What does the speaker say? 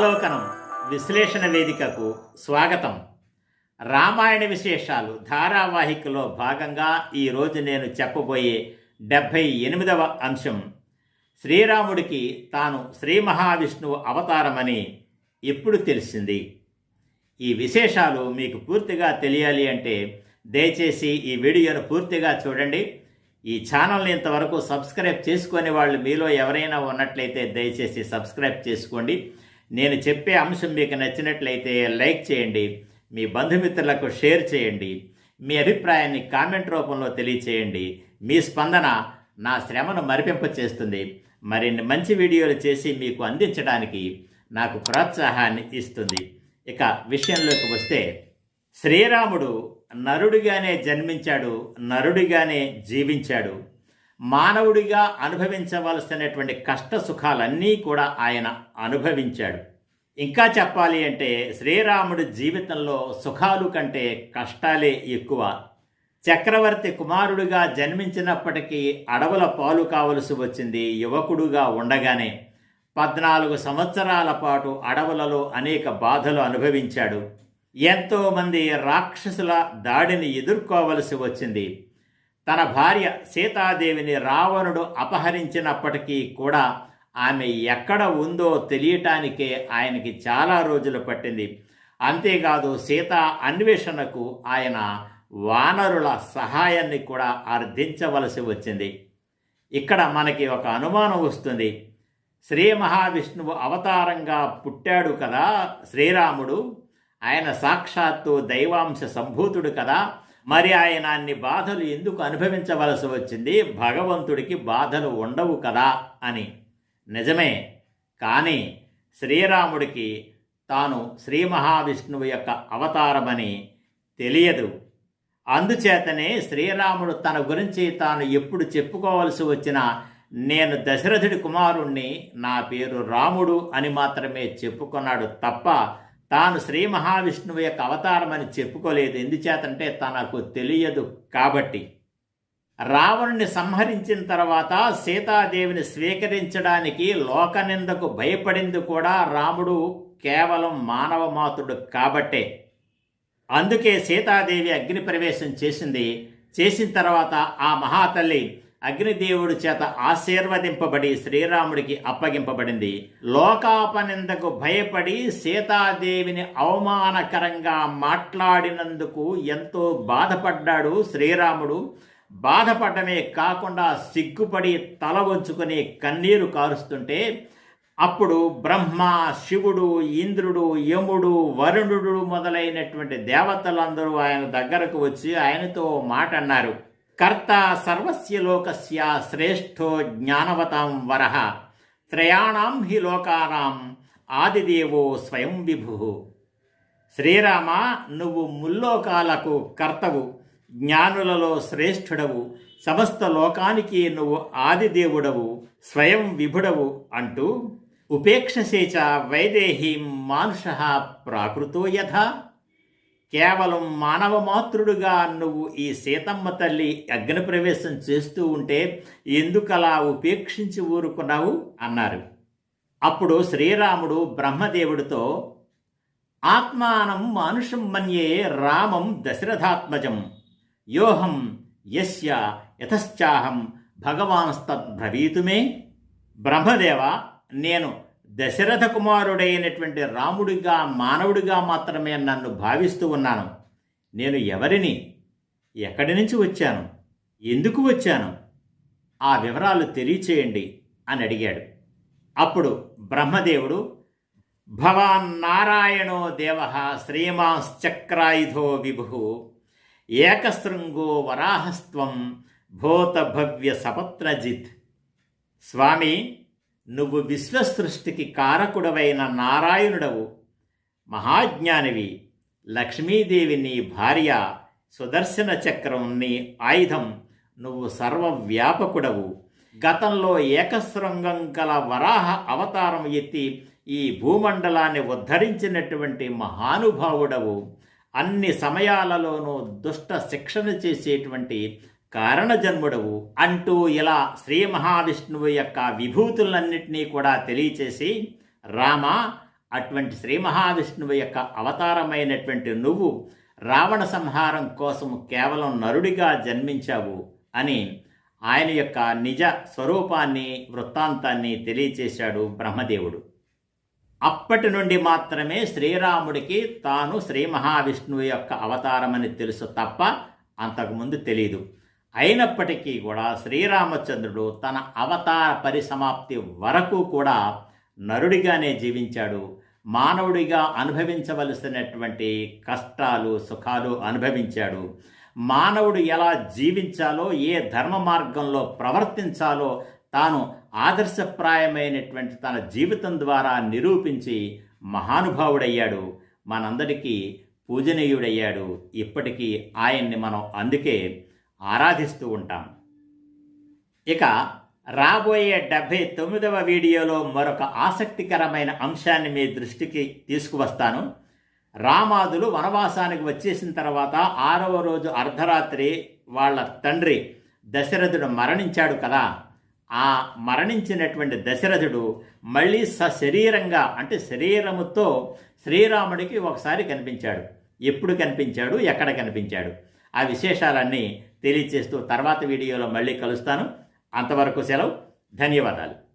ఆలోకనం విశ్లేషణ వేదికకు స్వాగతం. రామాయణ విశేషాలు ధారావాహికలో భాగంగా ఈరోజు నేను చెప్పబోయే డెబ్భై ఎనిమిదవ అంశం. శ్రీరాముడికి తాను శ్రీ మహావిష్ణువు అవతారమని ఎప్పుడు తెలిసింది? ఈ విశేషాలు మీకు పూర్తిగా తెలియాలి అంటే దయచేసి ఈ వీడియోను పూర్తిగా చూడండి. ఈ ఛానల్ని ఇంతవరకు సబ్స్క్రైబ్ చేసుకునే వాళ్ళు మీలో ఎవరైనా ఉన్నట్లయితే దయచేసి సబ్స్క్రైబ్ చేసుకోండి. నేను చెప్పే అంశం మీకు నచ్చినట్లయితే లైక్ చేయండి మీ బంధుమిత్రులకు షేర్ చేయండి మీ అభిప్రాయాన్ని కామెంట్ రూపంలో తెలియచేయండి. మీ స్పందన నా శ్రమను మరిపింప చేస్తుంది. మరిన్ని మంచి వీడియోలు చేసి మీకు అందించడానికి నాకు ప్రోత్సాహాన్ని ఇస్తుంది. ఇక విషయంలోకి వస్తే శ్రీరాముడు నరుడిగానే జన్మించాడు నరుడిగానే జీవించాడు. మానవుడిగా అనుభవించవలసినటువంటి కష్ట సుఖాలన్నీ కూడా ఆయన అనుభవించాడు. ఇంకా చెప్పాలి అంటే శ్రీరాముడి జీవితంలో సుఖాలు కంటే కష్టాలే ఎక్కువ. చక్రవర్తి కుమారుడిగా జన్మించినప్పటికీ అడవుల పాలు కావలసి వచ్చింది యువకుడుగా ఉండగానే. పద్నాలుగు సంవత్సరాల పాటు అడవులలో అనేక బాధలు అనుభవించాడు. ఎంతోమంది రాక్షసుల దాడిని ఎదుర్కోవలసి వచ్చింది. తన భార్య సీతాదేవిని రావణుడు అపహరించినప్పటికీ కూడా ఆమె ఎక్కడ ఉందో తెలియటానికే ఆయనకి చాలా రోజులు పట్టింది. అంతేకాదు సీత అన్వేషణకు ఆయన వానరుల సహాయాన్ని కూడా అర్థించవలసి వచ్చింది. ఇక్కడ మనకి ఒక అనుమానం వస్తుంది. శ్రీ మహావిష్ణువు అవతారంగా పుట్టాడు కదా శ్రీరాముడు. ఆయన సాక్షాత్తు దైవాంశ సంభూతుడు కదా. మరి ఆయన అన్ని బాధలు ఎందుకు అనుభవించవలసి వచ్చింది? భగవంతుడికి బాధలు ఉండవు కదా అని. నిజమే. కానీ శ్రీరాముడికి తాను శ్రీ మహావిష్ణువు యొక్క అవతారమని తెలియదు. అందుచేతనే శ్రీరాముడు తన గురించి తాను ఎప్పుడు చెప్పుకోవలసి వచ్చినా నేను దశరథుడి కుమారుణ్ణి నా పేరు రాముడు అని మాత్రమే చెప్పుకున్నాడు తప్ప తాను శ్రీ మహావిష్ణువు యొక్క అవతారం అని చెప్పుకోలేదు. ఎందుచేతంటే తనకు తెలియదు కాబట్టి. రావణుని సంహరించిన తర్వాత సీతాదేవిని స్వీకరించడానికి లోకనిందకు భయపడింది కూడా రాముడు కేవలం మానవ మాతుడు కాబట్టే. అందుకే సీతాదేవి అగ్ని ప్రవేశం చేసింది. చేసిన తర్వాత ఆ మహాతల్లి అగ్నిదేవుడి చేత ఆశీర్వదింపబడి శ్రీరాముడికి అప్పగింపబడింది. లోకాపనిందకు భయపడి సీతాదేవిని అవమానకరంగా మాట్లాడినందుకు ఎంతో బాధపడ్డాడు శ్రీరాముడు. బాధపడమే కాకుండా సిగ్గుపడి తల వంచుకొని కన్నీరు కారుస్తుంటే అప్పుడు బ్రహ్మ శివుడు ఇంద్రుడు యముడు వరుణుడు మొదలైనటువంటి దేవతలందరూ ఆయన దగ్గరకు వచ్చి ఆయనతో మాట అన్నారు కర్త సర్వస్య లోకస్య శ్రేష్ఠో జ్ఞానవతాం వర. త్రయాణం హి లోకానాం ఆదిదేవో స్వయం విభు. శ్రీరామ నువ్వు ముల్లోకాలకు కర్తవు జ్ఞానులలో శ్రేష్ఠుడవు సమస్త లోకానికి నువ్వు ఆదిదేవుడవు స్వయం విభుడవు అంటూ ఉపేక్షసేచ వైదేహీం మానుష ప్రాకృతో యథ. కేవలం మానవ మాతృడుగా నువ్వు ఈ సీతమ్మ తల్లి అగ్నిప్రవేశం చేస్తూ ఉంటే ఎందుకలా ఉపేక్షించి ఊరుకున్నావు? అన్నారు. అప్పుడు శ్రీరాముడు బ్రహ్మదేవుడితో ఆత్మానం మానుషం మన్యే రామం దశరథాత్మజం. యోహం యస్య యతశ్చాహం భగవాన్స్తద్బ్రవీతుమే బ్రహ్మదేవ నేను దశరథ కుమారుడైనటువంటి రాముడిగా మానవుడిగా మాత్రమే నన్ను భావిస్తూ ఉన్నాను. నేను ఎవరిని? ఎక్కడి నుంచి వచ్చాను? ఎందుకు వచ్చాను? ఆ వివరాలు తెలియచేయండి అని అడిగాడు. అప్పుడు బ్రహ్మదేవుడు భవాన్ నారాయణో దేవ శ్రీమాశ్చక్రాయుధో విభు ఏకశృంగో వరాహస్త్వం భూతభవ్య సపత్రజిత్. స్వామి నువ్వు విశ్వసృష్టికి కారకుడవైన నారాయణుడవు. మహాజ్ఞానివి. లక్ష్మీదేవి నీ భార్య. సుదర్శన చక్రం నీ ఆయుధం. నువ్వు సర్వవ్యాపకుడవు. గతంలో ఏకశృంగం గల వరాహ అవతారం ఎత్తి ఈ భూమండలాన్ని ఉద్ధరించినటువంటి మహానుభావుడవు. అన్ని సమయాలలోనూ దుష్ట శిక్షణ చేసేటువంటి కారణజన్ముడవు అంటూ ఇలా శ్రీ మహావిష్ణువు యొక్క విభూతులన్నింటినీ కూడా తెలియచేసి రామ అటువంటి శ్రీ మహావిష్ణువు యొక్క అవతారమైనటువంటి నువ్వు రావణ సంహారం కోసం కేవలం నరుడిగా జన్మించావు అని ఆయన యొక్క నిజ స్వరూపాన్ని వృత్తాంతాన్ని తెలియచేశాడు బ్రహ్మదేవుడు. అప్పటి నుండి మాత్రమే శ్రీరాముడికి తాను శ్రీ మహావిష్ణువు యొక్క అవతారమని తెలుసు తప్ప అంతకుముందు తెలియదు అయినప్పటికీ కూడా శ్రీరామచంద్రుడు తన అవతార పరిసమాప్తి వరకు కూడా నరుడిగానే జీవించాడు. మానవుడిగా అనుభవించవలసినటువంటి కష్టాలు సుఖాలు అనుభవించాడు. మానవుడు ఎలా జీవించాలో ఏ ధర్మ మార్గంలో ప్రవర్తించాలో తాను ఆదర్శప్రాయమైనటువంటి తన జీవితం ద్వారా నిరూపించి మహానుభావుడయ్యాడు. మనందరికీ పూజనీయుడయ్యాడు. ఇప్పటికీ ఆయన్ని మనం అందుకే ఆరాధిస్తూ ఉంటాం. ఇక రాబోయే డెబ్భై తొమ్మిదవ వీడియోలో మరొక ఆసక్తికరమైన అంశాన్ని మీ దృష్టికి తీసుకువస్తాను. రామాదులు వనవాసానికి వచ్చేసిన తర్వాత ఆరవ రోజు అర్ధరాత్రి వాళ్ళ తండ్రి దశరథుడు మరణించాడు కదా. ఆ మరణించినటువంటి దశరథుడు మళ్ళీ సశరీరంగా అంటే శరీరముతో శ్రీరాముడికి ఒకసారి కనిపించాడు. ఎప్పుడు కనిపించాడు? ఎక్కడ కనిపించాడు? ఆ విశేషాలన్నీ తెలియచేస్తూ తర్వాత వీడియోలో మళ్ళీ కలుస్తాను. అంతవరకు సెలవు. ధన్యవాదాలు.